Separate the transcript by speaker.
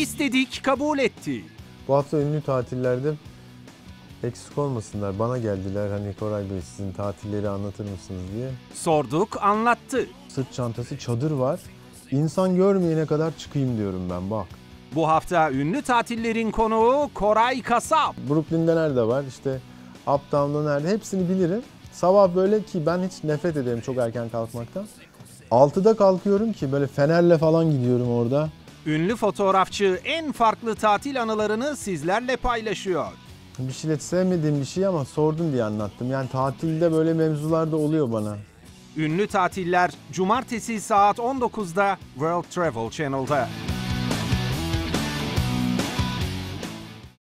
Speaker 1: İstedik, kabul etti.
Speaker 2: Bu hafta ünlü tatillerde eksik olmasınlar. Bana geldiler hani Koray Bey sizin tatilleri anlatır mısınız diye.
Speaker 1: Sorduk, anlattı.
Speaker 2: Sırt çantası, çadır var. İnsan görmeyene kadar çıkayım diyorum ben bak.
Speaker 1: Bu hafta ünlü tatillerin konuğu Koray Kasap.
Speaker 2: Brooklyn'de nerede var işte Uptown'da nerede hepsini bilirim. Sabah böyle ki ben hiç nefret ederim çok erken kalkmaktan. 6'da kalkıyorum ki böyle fenerle falan gidiyorum orada.
Speaker 1: Ünlü fotoğrafçı en farklı tatil anılarını sizlerle paylaşıyor.
Speaker 2: Bir şey sevmediğim bir şey ama sordun diye anlattım. Yani tatilde böyle mevzular da oluyor bana.
Speaker 1: Ünlü tatiller cumartesi saat 19'da World Travel Channel'da.